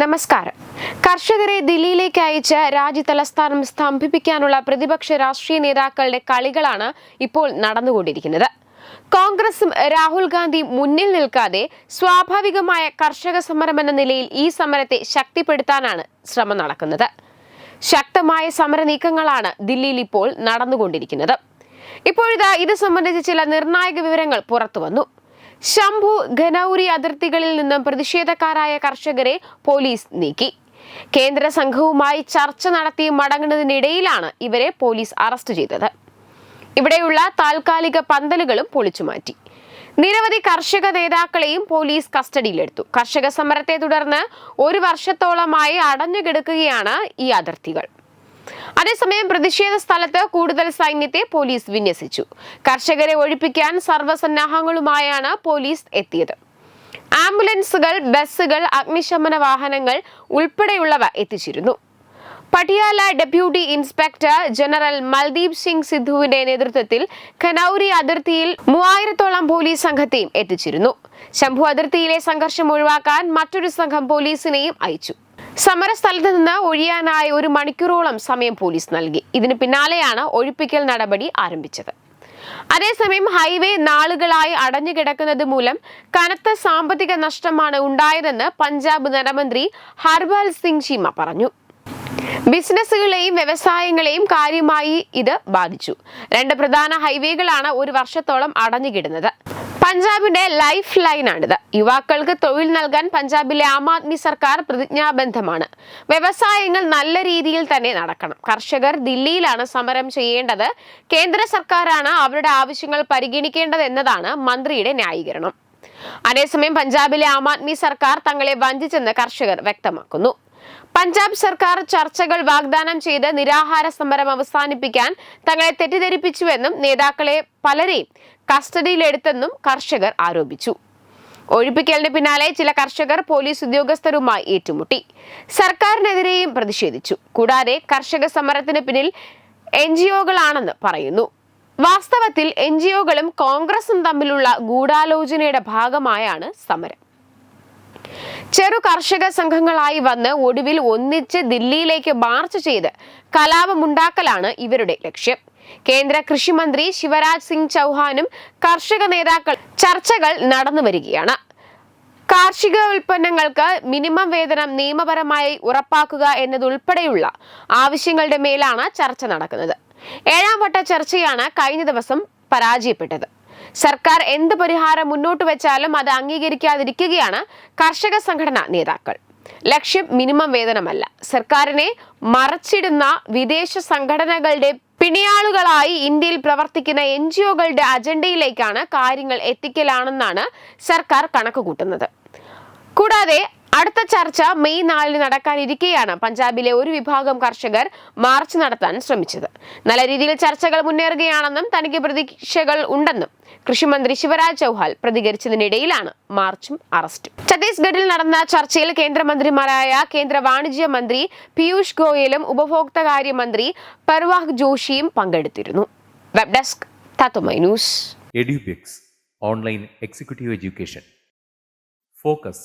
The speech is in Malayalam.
നമസ്കാരം. കർഷകരെ ദില്ലിയിലേക്ക് അയച്ച് രാജ്യതലസ്ഥാനം സ്തംഭിപ്പിക്കാനുള്ള പ്രതിപക്ഷ രാഷ്ട്രീയ നേതാക്കളുടെ കളികളാണ് ഇപ്പോൾ നടന്നുകൊണ്ടിരിക്കുന്നത്. കോൺഗ്രസും രാഹുൽ ഗാന്ധി മുന്നിൽ നിൽക്കാതെ സ്വാഭാവികമായ കർഷക സമരം എന്ന നിലയിൽ ഈ സമരത്തെ ശക്തിപ്പെടുത്താനാണ് ശ്രമം നടക്കുന്നത്. ശക്തമായ സമര നീക്കങ്ങളാണ് ദില്ലിയിൽ ഇപ്പോൾ നടന്നുകൊണ്ടിരിക്കുന്നത്. ഇപ്പോഴിതാ ഇത് സംബന്ധിച്ച് ചില നിർണായക വിവരങ്ങൾ പുറത്തു വന്നു ശംഭു ഖനൌരി അതിർത്തികളിൽ നിന്നും പ്രതിഷേധക്കാരായ കർഷകരെ പോലീസ് നീക്കി. കേന്ദ്ര സംഘവുമായി ചർച്ച നടത്തി മടങ്ങുന്നതിനിടയിലാണ് ഇവരെ പോലീസ് അറസ്റ്റ് ചെയ്തത്. ഇവിടെയുള്ള താൽക്കാലിക പന്തലുകളും പൊളിച്ചുമാറ്റി നിരവധി കർഷക നേതാക്കളെയും പോലീസ് കസ്റ്റഡിയിലെടുത്തു. കർഷക സമരത്തെ തുടർന്ന് ഒരു വർഷത്തോളമായി അടഞ്ഞുകിടക്കുകയാണ് ഈ അതിർത്തികൾ. അതേസമയം പ്രതിഷേധ സ്ഥലത്ത് കൂടുതൽ സൈന്യത്തെ പോലീസ് വിന്യസിച്ചു. കർഷകരെ ഒഴിപ്പിക്കാൻ സർവസന്നാഹങ്ങളുമായാണ് പോലീസ് എത്തിയത്. ആംബുലൻസുകൾ ബസ്സുകൾ അഗ്നിശമന വാഹനങ്ങൾ ഉൾപ്പെടെയുള്ളവ എത്തിച്ചിരുന്നു. Patiala deputy inspector general Maldeep Singh സിദ്ധുവിന്റെ നേതൃത്വത്തിൽ ഖനൌരി അതിർത്തിയിൽ മൂവായിരത്തോളം പോലീസ് സംഘത്തെയും എത്തിച്ചിരുന്നു. ശംഭു അതിർത്തിയിലെ സംഘർഷം ഒഴിവാക്കാൻ മറ്റൊരു സംഘം പോലീസിനെയും അയച്ചു. സമരസ്ഥലത്ത് നിന്ന് ഒഴിയാനായി ഒരു മണിക്കൂറോളം സമയം പോലീസ് നൽകി. ഇതിന് പിന്നാലെയാണ് ഒഴിപ്പിക്കൽ നടപടി ആരംഭിച്ചത്. അതേസമയം ഹൈവേ നാളുകളായി അടഞ്ഞു കിടക്കുന്നത് മൂലം കനത്ത സാമ്പത്തിക നഷ്ടമാണ് ഉണ്ടായതെന്ന് പഞ്ചാബ് ധനമന്ത്രി ഹർബാൽ സിംഗ് ചീമ പറഞ്ഞു. ബിസിനസ്സുകളെയും വ്യവസായങ്ങളെയും കാര്യമായി ഇത് ബാധിച്ചു. രണ്ട് പ്രധാന ഹൈവേകളാണ് ഒരു വർഷത്തോളം അടഞ്ഞുകിടുന്നത് പഞ്ചാബിന്റെ ലൈഫ് ലൈനാണിത്. യുവാക്കൾക്ക് തൊഴിൽ നൽകാൻ പഞ്ചാബിലെ ആം ആദ്മി സർക്കാർ പ്രതിജ്ഞാബദ്ധമാണ്. വ്യവസായങ്ങൾ നല്ല രീതിയിൽ തന്നെ നടക്കണം. കർഷകർ ദില്ലിയിലാണ് സമരം ചെയ്യേണ്ടത്. കേന്ദ്ര സർക്കാരാണ് അവരുടെ ആവശ്യങ്ങൾ പരിഗണിക്കേണ്ടത് എന്നതാണ് മന്ത്രിയുടെ ന്യായീകരണം. അതേസമയം പഞ്ചാബിലെ ആം ആദ്മി സർക്കാർ തങ്ങളെ വഞ്ചിച്ചെന്ന് കർഷകർ വ്യക്തമാക്കുന്നു. പഞ്ചാബ് സർക്കാർ ചർച്ചകൾ വാഗ്ദാനം ചെയ്ത് നിരാഹാര സമരം അവസാനിപ്പിക്കാൻ തങ്ങളെ തെറ്റിദ്ധരിപ്പിച്ചുവെന്നും നേതാക്കളെ പലരെയും കസ്റ്റഡിയിലെടുത്തെന്നും കർഷകർ ആരോപിച്ചു. ഒഴിപ്പിക്കലിന് പിന്നാലെ ചില കർഷകർ പോലീസ് ഉദ്യോഗസ്ഥരുമായി ഏറ്റുമുട്ടി. സർക്കാരിനെതിരെയും പ്രതിഷേധിച്ചു. കൂടാതെ കർഷക സമരത്തിന് പിന്നിൽ എൻ ജി ഒകളാണെന്ന് പറയുന്നു. വാസ്തവത്തിൽ എൻ ജി ഒകളും കോൺഗ്രസും തമ്മിലുള്ള ഗൂഢാലോചനയുടെ ഭാഗമായാണ് സമരം. ചെറു കർഷക സംഘങ്ങളായി വന്ന് ഒടുവിൽ ഒന്നിച്ച് ദില്ലിയിലേക്ക് മാർച്ച് ചെയ്ത് കലാപമുണ്ടാക്കലാണ് ഇവരുടെ ലക്ഷ്യം. കേന്ദ്ര കൃഷിമന്ത്രി ശിവരാജ് സിംഗ് ചൗഹാനും കർഷക നേതാക്കൾ ചർച്ചകൾ നടന്നു വരികയാണ്. കാർഷിക ഉൽപ്പന്നങ്ങൾക്ക് മിനിമം വേതനം നിയമപരമായി ഉറപ്പാക്കുക എന്നതുൾപ്പെടെയുള്ള ആവശ്യങ്ങളുടെ മേലാണ് ചർച്ച നടക്കുന്നത്. ഏഴാം വട്ട ചർച്ചയാണ് കഴിഞ്ഞ ദിവസം പരാജയപ്പെട്ടത്. സർക്കാർ എന്ത് പരിഹാരം മുന്നോട്ട് വെച്ചാലും അത് അംഗീകരിക്കാതിരിക്കുകയാണ് കർഷക സംഘടനാ നേതാക്കൾ. ലക്ഷ്യം മിനിമം വേതനമല്ല. സർക്കാരിനെ മറച്ചിടുന്ന വിദേശ സംഘടനകളുടെ പിണിയാളുകളായി ഇന്ത്യയിൽ പ്രവർത്തിക്കുന്ന എൻ ജി ഒകളുടെ അജണ്ടയിലേക്കാണ് കാര്യങ്ങൾ എത്തിക്കലാണെന്നാണ് സർക്കാർ കണക്കുകൂട്ടുന്നത്. കൂടാതെ അടുത്ത ചർച്ച മെയ് നാലിന് നടക്കാനിരിക്കെയാണ് പഞ്ചാബിലെ ഒരു വിഭാഗം കർഷകർ മാർച്ച് നടത്താൻ ശ്രമിച്ചത്. നല്ല രീതിയിൽ ചർച്ചകൾ മുന്നേറുകയാണെന്നും തനിക്ക് പ്രതീക്ഷകൾ ഉണ്ടെന്നും കൃഷിമന്ത്രി ശിവരാജ് ചൗഹാൻ പ്രതികരിച്ചതിനിടയിലാണ് മാർച്ചും അറസ്റ്റും. ഛത്തീസ്ഗഡിൽ നടന്ന ചർച്ചയിൽ കേന്ദ്രമന്ത്രിമാരായ കേന്ദ്ര വാണിജ്യ മന്ത്രി പീയൂഷ് ഗോയലും ഉപഭോക്തകാര്യ മന്ത്രി പർവാഹ് ജോഷിയും പങ്കെടുത്തിരുന്നു. Web desk online executive education focus